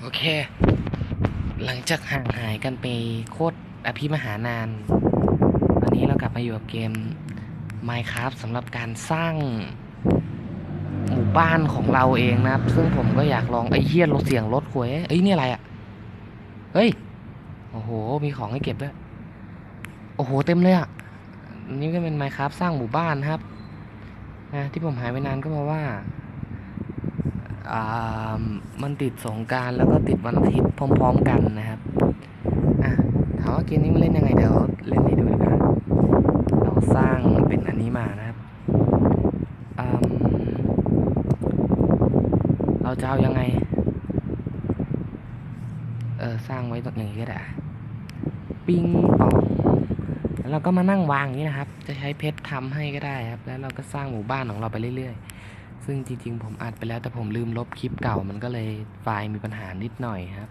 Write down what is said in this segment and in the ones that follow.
โอเค หลังจากห่างหายกันไปโคตรอภิมหานาน ตอนนี้เรากลับมาอยู่กับเกม Minecraft สำหรับการสร้างหมู่บ้านของเราเองนะครับ ซึ่งผมก็อยากลองไอ้เฮียรถเสียงรถหวยเอ้ย นี่อะไรอะ่ะ เฮ้ย โอ้โห มีของให้เก็บด้วย โอ้โห เต็มเลยอะ่ะ นี่ก็เป็น Minecraft สร้างหมู่บ้านครับนะที่ผมหายไปนานก็เพราะว่า มันติดสงการแล้วก็ติดวันอาทิตย์พร้อม ๆ กันนะครับอะถามว่าเกมนี้มันเล่นยังไงเดี๋ยวเล่นให้ดูดีกว่าเราสร้างเป็นอันนี้มานะครับเราจะเอายังไง เออสร้างไว้ตรงนี้ก็ได้ปิ้งปองแล้วเราก็มานั่งวางอย่างนี้นะครับ จะใช้เพชรทำให้ก็ได้ครับ แล้วเราก็สร้างหมู่บ้านของเราไปเรื่อยๆ ซึ่งจริงๆผมอัดไปแล้วแต่ผมลืมลบคลิปเก่ามันก็เลยไฟล์มีปัญหานิดหน่อยครับ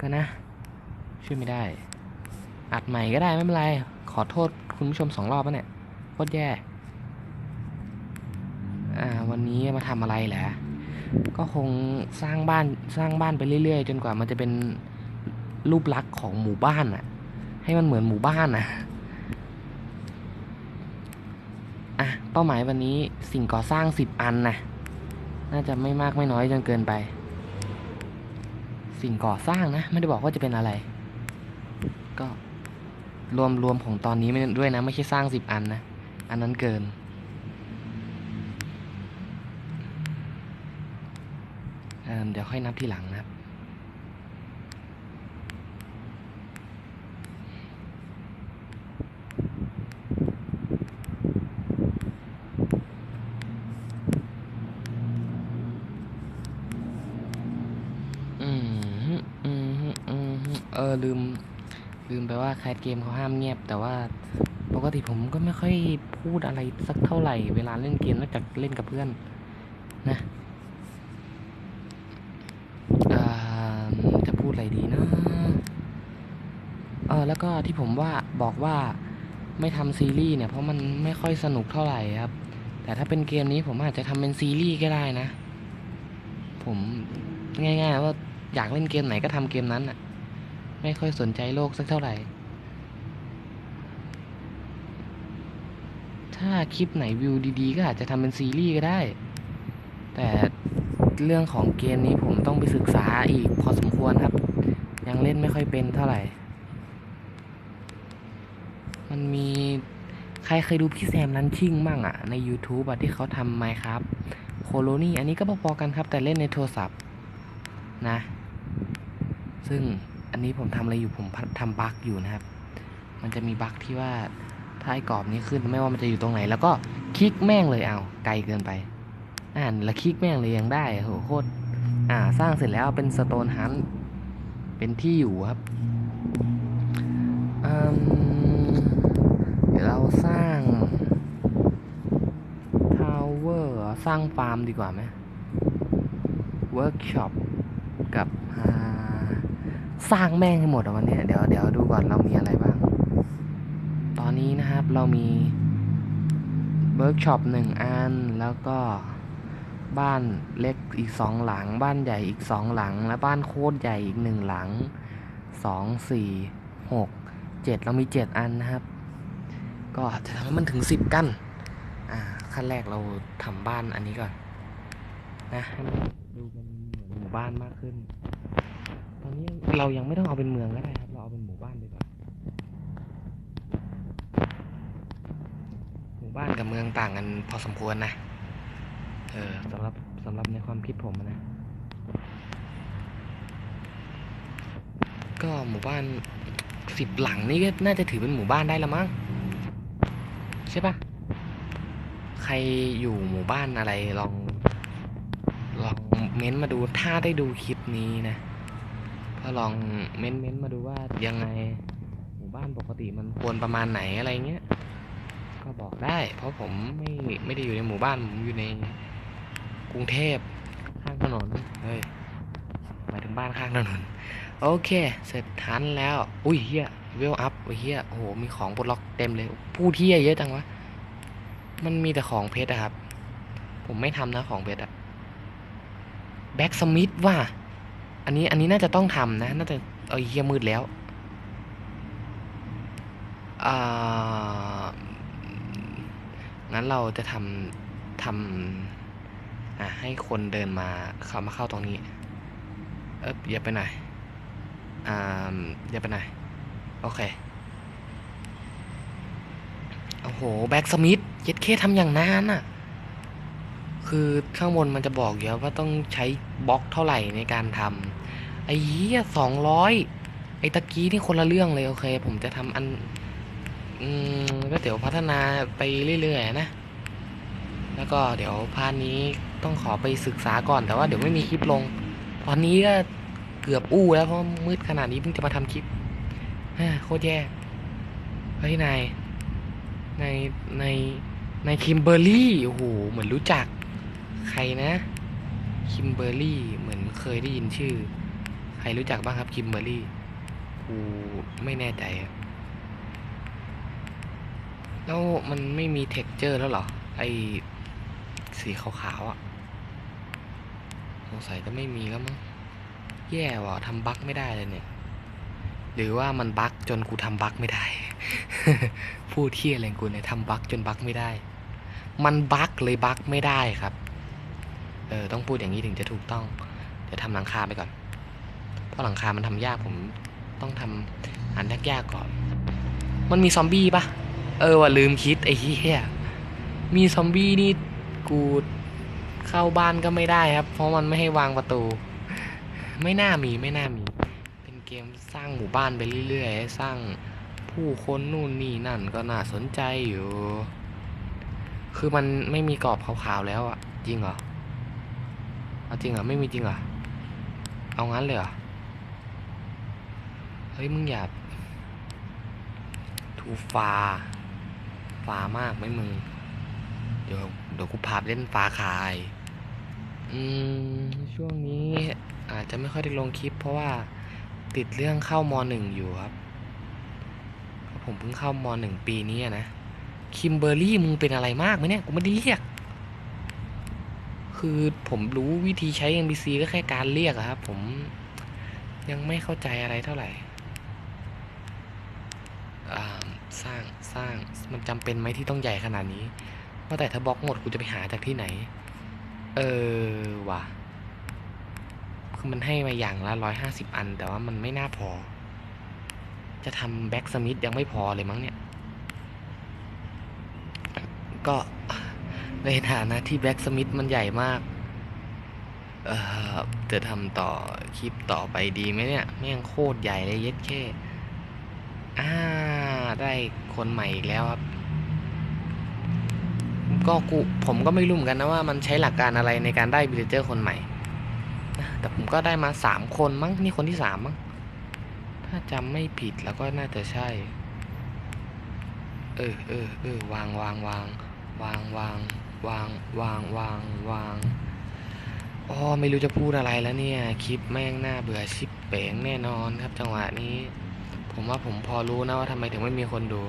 ก็นะ ช่วยไม่ได้ อัดใหม่ก็ได้ไม่เป็นไร ขอโทษคุณผู้ชมสองรอบแล้วเนี่ยโคตรแย่อ่าวันนี้มาทำอะไรแหละ ก็คงสร้างบ้านสร้างบ้านไปเรื่อยๆ จนกว่ามันจะเป็นรูปลักษณ์ของหมู่บ้านอะให้มันเหมือนหมู่บ้านอะอะ เป้าหมายวันนี้สิ่งก่อสร้างสิบอันนะน่าจะไม่มากไม่น้อยจนเกินไป สิ่งก่อสร้างนะ ไม่ได้บอกว่าจะเป็นอะไร ก็รวมรวมของตอนนี้ไม่ด้วยนะ ไม่ใช่สร้างสิบอันนะ อันนั้นเกินเเดี๋ยวค่อยนับทีหลังนะครับ อืมฮึอืมฮึอืมฮึเออลืม ลืมไปว่าแคสเกมเขาห้ามเงียบ แต่ว่าปกติผมก็ไม่ค่อยพูดอะไรสักเท่าไหร่ เวลาเล่นเกมนอกจากเล่นกับเพื่อนนะจะพูดอะไรดีนะเออแล้วก็ที่ผมว่าบอกว่าไม่ทำซีรีส์เนี่ยเพราะมันไม่ค่อยสนุกเท่าไหร่ครับ แต่ถ้าเป็นเกมนี้ผมอาจจะทำเป็นซีรีส์ก็ได้นะ ผมง่ายๆว่าอยากเล่นเกมไหนก็ทำเกมนั้นอะ ไม่ค่อยสนใจโลกสักเท่าไหร่ ถ้าคลิปไหนวิวดีๆ ก็อาจจะทำเป็นซีรีส์ก็ได้ แต่เรื่องของเกมนี้ผมต้องไปศึกษาอีกพอสมควรครับ ยังเล่นไม่ค่อยเป็นเท่าไหร่ มันมีใครเคยดูพี่แซมลันชิ่งมั่งอะใน YouTube อะที่เขาทำไมครับโคโลนี่อันนี้ก็พอๆกันครับแต่เล่นในโทรศัพท์นะ ซึ่ง อันนี้ผมทำอะไรอยู่ผมทำบั๊กอยู่นะครับ มันจะมีบั๊กที่ว่าถ้าไอ้กรอบนี้ขึ้นไม่ว่ามันจะอยู่ตรงไหน แล้วก็คลิกแม่งเลยเอาไกลเกินไป อ่านแล้วคลิกแม่งเลยยังได้โหโคตรอ่าสร้างเสร็จแล้วเป็นสโตนฮันเป็นที่อยู่ครับเดี๋ยวเราสร้างทาวเวอร์สร้างฟาร์มดีกว่าไหมเวิร์กช็อปกับอ่า สร้างแม่งให้หมดอะวันเนี้ยเดี๋ยวเดี๋ยวดูก่อนเรามีอะไรบ้าง ตอนนี้นะครับเรามีเวิร์กช็อปหนึ่งอัน แล้วก็บ้านเล็กอีกสองหลัง บ้านใหญ่อีกสองหลัง และบ้านโคตรใหญ่อีกหนึ่งหลังสองสี่หกเจ็ดเรามีเจ็ดอันนะครับ ก็จะทำให้มันถึงสิบกัน อ่าขั้นแรกเราทำบ้านอันนี้ก่อนนะให้มันดูเป็นเหมือนหมู่บ้านมากขึ้น อนนี้เรายังไม่ต้องเอาเป็นเมืองก็ได้ครับ เราเอาเป็นหมู่บ้านดีกว่า หมู่บ้านกับเมืองต่างกันพอสมควรนะ เออสำหรับสำหรับในความคิดผมนะ ก็หมู่บ้านสิบหลังนี่ก็น่าจะถือเป็นหมู่บ้านได้ละมั้งใช่ปะใครอยู่หมู่บ้านอะไรลองลองเม้นต์มาดูถ้าได้ดูคลิปนี้นะ ก็ลองเม้นต์เม้นมาดูว่ายังไงหมู่บ้านปกติมันควรประมาณไหนอะไรเงี้ย ก็บอกได้ เพราะผมไม่ไม่ได้อยู่ในหมู่บ้านผมอยู่ในกรุงเทพข้างถนนเฮ้ยหมายถึงบ้านข้างถนน โอเค เสร็จทันแล้ว อุ้ยเฮียเวลอัพเฮียโอ้โห มีของปลดล็อกเต็มเลยพูดเฮียเยอะจังวะ มันมีแต่ของเพชรอะครับ ผมไม่ทำนะของเพชรอะแบ็กสมิธว่ะ อันนี้อันนี้น่าจะต้องทำนะ น่าจะเอาเฮียมืดแล้วอ่างั้นเราจะทำทำอะให้คนเดินมาเข้ามาเข้าตรงนี้ เอ๊บอย่าไปไหนอยอ่าอย่าไปไหนอยโอเคโอ้โห แบ็กสมิธเย็ดเคทำอย่างนานอะ คือข้างบนมันจะบอกอยู่แล้วว่าต้องใช้บล็อกเท่าไหร่ในการทำ ไอ้เหี้ยสองร้อยไอ้ตะกี้นี่คนละเรื่องเลยโอเค ผมจะทำอัน อืมก็เดี๋ยวพัฒนาไปเรื่อยๆนะ แล้วก็เดี๋ยวพาร์ทนี้ต้องขอไปศึกษาก่อนแต่ว่าเดี๋ยวไม่มีคลิปลง ตอนนี้ก็เกือบอู้แล้วเพราะมืดขนาดนี้เพิ่งจะมาทำคลิปฮ้ยโคตรแย่เฮ้ยนายในในในคิมเบอร์รี่โอ้โหเหมือนรู้จัก ใครนะคิมเบอร์รี่เหมือนเคยได้ยินชื่อ รรู้จักบ้างครับคิมเบอร์รี่กูไม่แน่ใจอะแล้วมันไม่มีเท็กเจอร์แล้วเหรอ ไอสีขาวๆอะ่ะสงสัยจะไม่มีแล้วมั้งแย่ว่ะทำบั๊กไม่ได้เลยเนี่ย หรือว่ามันบั๊กจนกูทำบั๊กไม่ได้ พูดเที่ยอะไรกูเนี่ยทำบั๊กจนบั๊กไม่ได้ มันบั๊กเลยบั๊กไม่ได้ครับ เออต้องพูดอย่างนี้ถึงจะถูกต้อง เดี๋ยวทำหลังคาไปก่อน ราะหลังคามันทำยากผมต้องทำอันยากๆก่อน มันมีซอมบี้ปะเออว่ะลืมคิดไอ้เหี้ยมีซอมบี้นี่กูเข้าบ้านก็ไม่ได้ครับ เพราะมันไม่ให้วางประตู ไม่น่ามีไม่น่ามี เป็นเกมสร้างหมู่บ้านไปเรื่อยๆ สร้างผู้คนนู่นนี่นั่นก็น่าสนใจอยู่ คือมันไม่มีกรอบขาวๆแล้วอะจริงเหรอเอาจริงเหรอไม่มีจริงเหรอเอางั้นเลยเหรอ เฮ้ยมึงอย่าทูฟาฟามากไหมมึง เดี๋ยวเดี๋ยวกูพาไปเล่นฟ้าคาย อืม ช่วงนี้อาจจะไม่ค่อยได้ลงคลิป เพราะว่าติดเรื่องเข้ามหนึ่งอยู่ครับเพราะผมเพิ่งเข้ามหนึ่งปีนี้นะคิมเบอร์รี่มึงเป็นอะไรมากไหมเนี่ยกูไม่ได้เรียก คือผมรู้วิธีใช้ NPC ก็แค่การเรียกอะครับ ผมยังไม่เข้าใจอะไรเท่าไหร่อ่า สร้างสร้างมันจำเป็นไหมที่ต้องใหญ่ขนาดนี้ว่าแต่ถ้าบล็อกหมดกูจะไปหาจากที่ไหน เออว่ะคือมันให้มาอย่างละร้อยห้าสิบอัน แต่ว่ามันไม่น่าพอ จะทำแบ็กสมิธยังไม่พอเลยมั้งเนี่ย ก็ในฐานะที่แบ็กสมิธมันใหญ่มาก เออจะทำต่อคลิปต่อไปดีไหมเนี่ย แม่งโคตรใหญ่เลยเย็ดแค่อ่า ได้คนใหม่อีกแล้วครับ ก็กูผมก็ไม่รู้เหมือนกันนะว่ามันใช้หลักการอะไรในการได้บิลเจอร์คนใหม่ แต่ผมก็ได้มาสามคนมั้งนี่คนที่สามมั้ง ถ้าจำไม่ผิดแล้วก็น่าจะใช่ เออเออเออวางวางวางวางวางวางวางวางวางอ๋อไม่รู้จะพูดอะไรแล้วเนี่ย คลิปแม่งน่าเบื่อชิบเป๋งแน่นอนครับจังหวะนี้ ผมว่าผมพอรู้นะว่าทำไมถึงไม่มีคนดู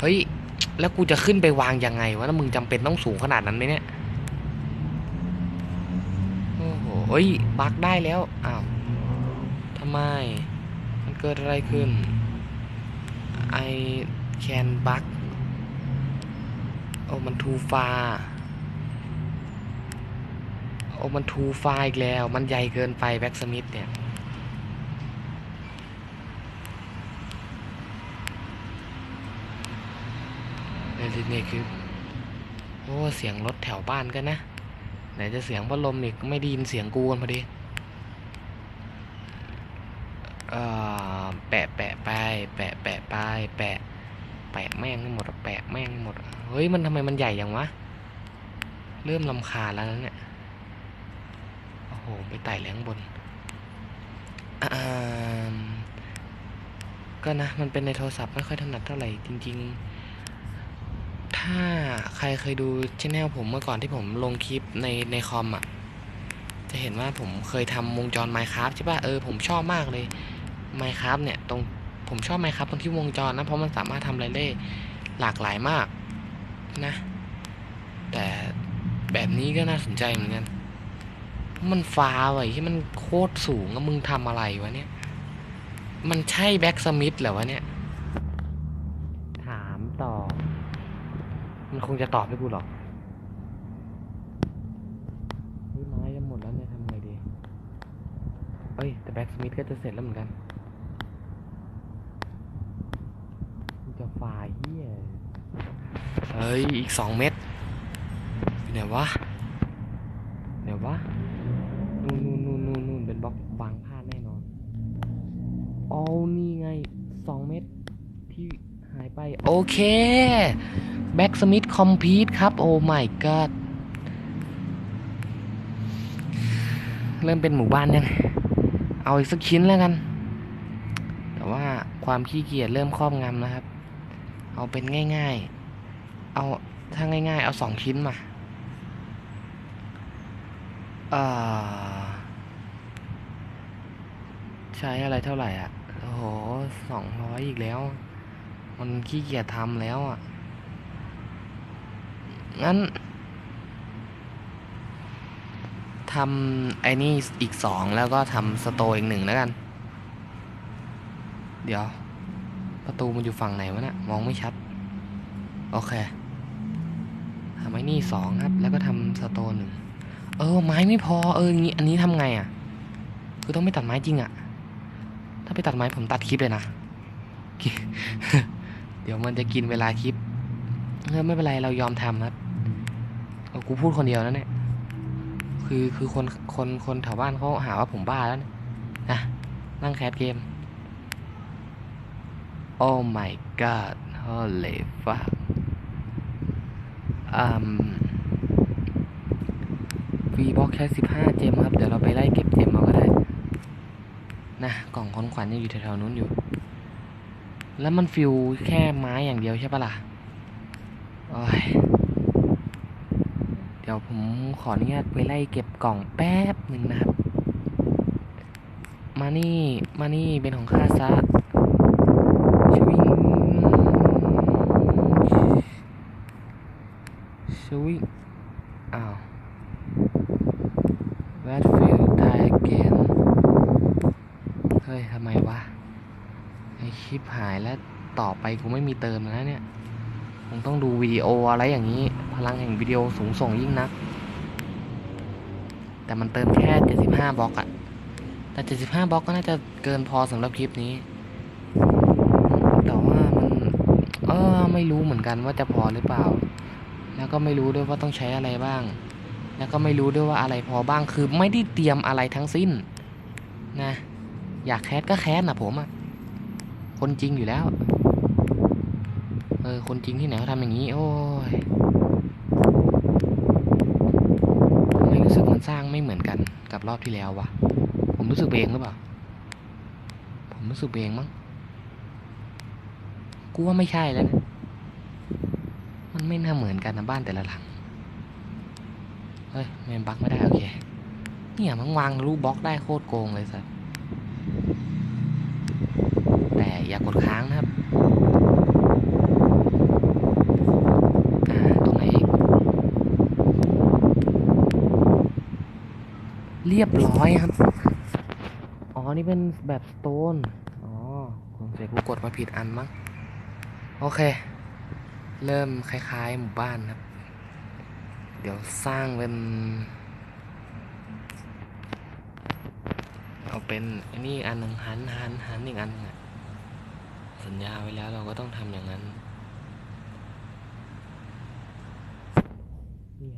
เฮ้ย แล้วกูจะขึ้นไปวางยังไงวะแล้วมึงจำเป็นต้องสูงขนาดนั้นไหมเนี่ย โอ้โหเฮ้ยบักได้แล้ว อ้าวทำไม มันเกิดอะไรขึ้น I can bug โอ้มัน too far โอ้มัน too far อีกแล้ว มันใหญ่เกินไปแบ็กสมิธเนี่ย ในที่นี่ยคือ โอ้ เสียงรถแถวบ้านกันนะ ไหนจะเสียงพัดลมอีกไม่ได้ยินเสียงกูกันพอดีเอ่อแปะแปะไป แปะแปะไป แปะ แปะแม่งให้หมด แปะแม่งให้หมด เฮ้ย มันทำไมมันใหญ่อย่างวะ เริ่มลำคาแล้วนะเนี่ย โอ้โห ไปไต่แหลงบนก็นะ มันเป็นในโทรศัพท์ไม่ค่อยถนัดเท่าไหร่จริง ๆ ถ้าใครเคยดูช anel ผมเมื่อก่อนที่ผมลงคลิปในในคอมอะ จะเห็นว่าผมเคยทำวงจร Minecraft ใช่ป่ะ เออผมชอบมากเลย Minecraft เนี่ยตรงผมชอบ Minecraft ตรงที่วงจรนะ เพราะมันสามารถทำอะไรได้หลากหลายมากนะ แต่แบบนี้ก็น่าสนใจเหมือนกัน มันฟ้าไว้ที่มันโคตรสูงอะมึงทำอะไรวะเนี่ย มันใช่แบ็กสมิธเหรอวะเนี่ย ถามต่อ มันคงจะตอบให้กูหรอกไม้จะหมดแล้วเนี่ยทำไงดี เอ้ย แต่แบ็กสมิธก็จะเสร็จแล้วเหมือนกันจะฝ่ายเฮียเฮ้ย อีกสองเม็ดอยู่ไหนวะไหนวะ นู่นนู่นนู่นนู่นนู่นเป็นบล็อกบางพลาดแน่นอนเอานี่ไงสองเม็ดที่หายไป โอเค แบ็กสมิธคอมพีทครับ โอ้ my god เริ่มเป็นหมู่บ้านยังเอาอีกสักชิ้นแล้วกัน แต่ว่าความขี้เกียจเริ่มครอบงำนะครับ เอาเป็นง่าย ๆ เอาถ้าง่าย ๆ เอาสองชิ้นมาอ่อใช้อะไรเท่าไหร่อะ โอ้โหสองร้อยอีกแล้ว มันขี้เกียจทำแล้วอะ งั้นทำไอ้นี่อีกสองแล้วก็ทำสโตอีกหนึ่งแล้วกัน เดี๋ยว ประตูมันอยู่ฝั่งไหนวะเนะี่ยมองไม่ชัด โอเคทำไอ้นี่สองครับ แล้วก็ทำสโตหนึ่งเออ ไม้ไม่พอเอออย่างงี้อันนี้ทำไงอะ คือต้องไม่ตัดไม้จริงอะ ถ้าไปตัดไม้ผมตัดคลิปเลยนะ เดี๋ยวมันจะกินเวลาคลิปเออไม่เป็นไรเรายอมทำครับ อกูพูดคนเดียวนะเนี่ย คือคือคนคนคนแถวบ้านเขาหาว่าผมบ้าแล้วนี่นะนั่งแคสเกมโอ้ my god holy fuck อืมวีบ็อกแค่สิบห้าเจมครับ เดี๋ยวเราไปไล่เก็บเจมเอาก็ได้ นะกล่องของขวัญยังอยู่แถวๆนู้นอยู่ แล้วมันฟิวแค่ไม้อย่างเดียวใช่ปะล่ะ โอ้ย ดี๋ยวผมขออนุญาตไปไล่เก็บกล่องแป๊บหนึ่งนะครับ มานี่มานี่เป็นของข้าซะชวิงชวิงอ้าว Redfield tie again เฮ้ยทำไมวะไอคลิปหายแล้วต่อไปกูไม่มีเติมแล้วเนี่ย คงต้องดูวิดีโออะไรอย่างนี้ พลังแห่งวิดีโอสูงส่งยิ่งนัก แต่มันเติมแค่ 75บล็อกอะแต่ 75บล็อกก็น่าจะเกินพอสำหรับคลิปนี้ แต่ว่ามันเออไม่รู้เหมือนกันว่าจะพอหรือเปล่า แล้วก็ไม่รู้ด้วยว่าต้องใช้อะไรบ้าง แล้วก็ไม่รู้ด้วยว่าอะไรพอบ้างคือไม่ได้เตรียมอะไรทั้งสิ้นนะ อยากแคสก็แคสนะผมอะคนจริงอยู่แล้ว ออ คนจริงที่ไหนเขาทำอย่างนี้ โอ้ยไมรู้สึกมันสร้างไม่เหมือนกันกับรอบที่แล้ววะผมรู้สึกเองหรือเปล่า ผมรู้สึกเองมั้ง กูว่าไม่ใช่แล้วนะมันไม่น่าเหมือนกันนะบ้านแต่ละหลัง เฮ้ยแมนบักไม่ได้โอเค เนี่ยมันวางรูบล็อกได้โคตรโกงเลยสัสแต่อย่ากดค้างนะครับ อ่า ตรงไหนอีก เรียบร้อยครับ อ๋อ นี่เป็นแบบสโตน อ๋อคงเสียกูกดมาผิดอันมั้ง โอเค เริ่มคล้ายๆ หมู่บ้านครับ เดี๋ยวสร้างเป็น เอาเป็นนนี้อันหนึ่งหันหันหันอีกอันนึงสัญญาไว้แล้วเราก็ต้องทำอย่างนั้น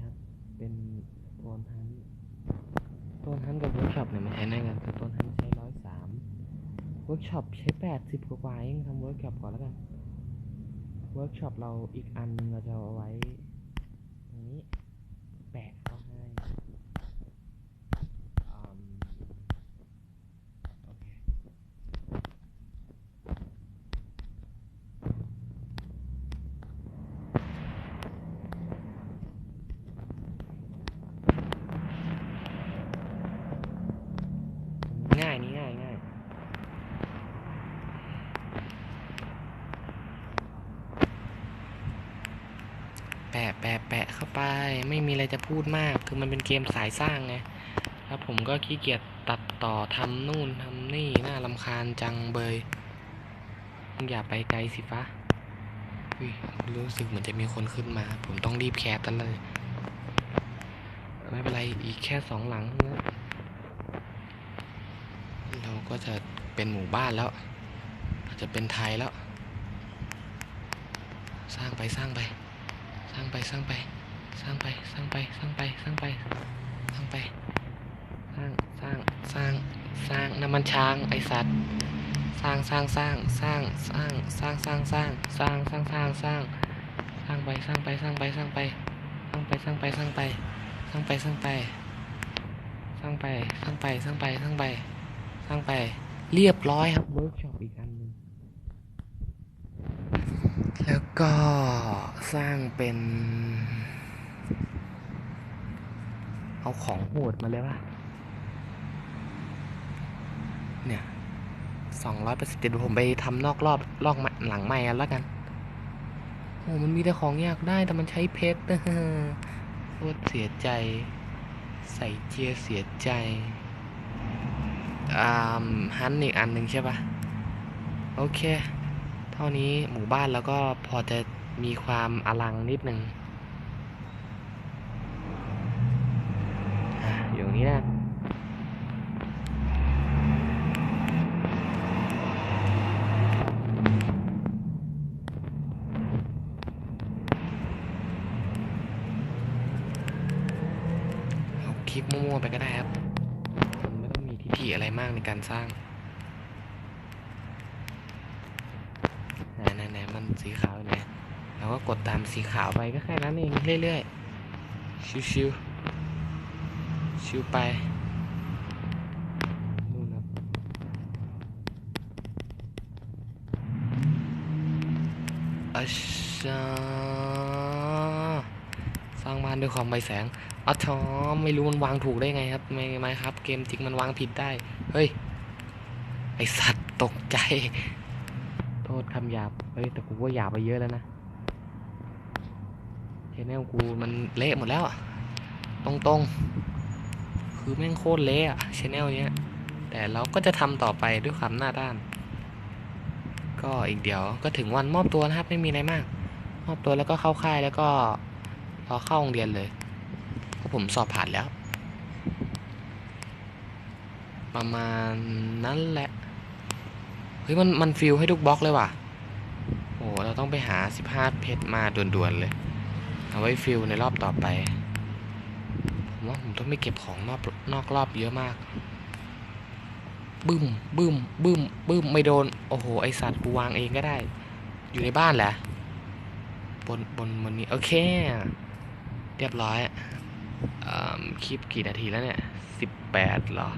ครับ เป็นโทนฮัน ต้นฮันกับเวิร์กช็อปเนี่ยมันใช้ได้กันแต่โทนฮันใช้ร้อยสามเวิร์กช็อปใช้แปดสิบกว่าเองทำเวิร์กช็อปก่อนแล้วกันเวิร์กช็อปเราอีกอันหนึงเราจะเอาไว้ตรงนี้ แปะเข้าให้อืมโอเค ง่ายนี่ง่ายง่าย แปะแปะเข้าไป ไม่มีอะไรจะพูดมาก คือมันเป็นเกมสายสร้างไง แล้วผมก็ขี้เกียจตัดต่อทำนู่นทำนี่ น่าลำคาญจังเบย อย่าไปไกลสิฟ้ารู้สึกเหมือนจะมีคนขึ้นมา ผมต้องรีบแคปกันเลย ไม่เป็นไรอีกแค่สองหลังนะเราก็จะเป็นหมู่บ้านแล้ว อาจจะเป็นไทยแล้ว สร้างไปสร้างไป สร้างไปสร้างไป สร้างไปสร้างไปสร้างไปสร้างไปสร้างไป สร้างสร้างสร้างสร้างน้ำมันช้างไอสัตว์ สร้างสร้างสร้างสร้างสร้างสร้างสร้างสร้างสร้างสร้างสร้างสร้างสร้างไปสร้างไปสร้างไปสร้างไปสร้างไปสร้างไปสร้างไปสร้างไปสร้างไปสร้างไปสร้างไปสร้างไปสร้างไปสร้างไป เรียบร้อยครับเวิร์กช็อปอีกอันหนึ่ง แล้วก็สร้างเป็น เอาของโหดมาเลยว่ะ เนี่ยสองร้อยเปอร์เซ็ดผมไปทำนอกรอบลอกมาหลังใหม่กันแล้วกัน โอ้มันมีแต่ของอยากได้แต่มันใช้เพชรโคตรเสียใจ ใส่เจียเสียใจอ่าฮันอีกอันหนึ่งใช่ปะโอเค ท่านี้หมู่บ้านแล้วก็พอจะมีความอลังนิดหนึ่งอยู่ตรงนี้นะเอาคลิปมั่วๆไปก็ได้ครับ มันไม่ต้องมีทิฐิอะไรมากในการสร้างไหนไหนไหนมัน สีขาวอยู่ไหนเราก็กดตามสีขาวไปก็แค่นั้นเองเรื่อยๆ ชิวๆ ชิวไปนู่นครับอัชชาสร้างบ้านด้วยความไวแสงอ๋อทอไม่รู้มันวางถูกได้ไงครับ ไม่ไม่ครับ เกมจริงมันวางผิดได้ เฮ้ย ไอสัตว์ตกใจ โทษคำหยาบเฮ้ยแต่กูว่าหยาบไปเยอะแล้วนะเชนแนลกูมันเละหมดแล้วอะตรงๆ คือแม่งโคตรเละอะชแนลเนี้ย แต่เราก็จะทำต่อไปด้วยความหน้าด้าน ก็อีกเดี๋ยวก็ถึงวันมอบตัวนะครับ ไม่มีอะไรมาก มอบตัวแล้วก็เข้าค่ายแล้วก็รอเข้าโรงเรียนเลยเพราะผมสอบผ่านแล้ว ประมาณนั้นแหละ ฮ้ยมันมันฟิลให้ทุกบล็อกเลยว่ะ โอ้เราต้องไปหา 15 เพชรมาด่วนๆเลย เอาไว้ฟิลในรอบต่อไป ผมว่าผมต้องไปเก็บของนอกนอกรอบเยอะมาก บึ้มบึ้มบึ้มบึ้มไม่โดน โอ้โห ไอสัตว์กูวางเองก็ได้ อยู่ในบ้านแหละบนบนบนนี้โอเค เรียบร้อยอคลิปกี่นาทีแล้วเนี่ยสิบแปดเหรอ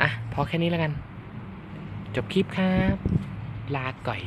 อะ พอแค่นี้แล้วกัน จบคลิปครับ ลาก่อย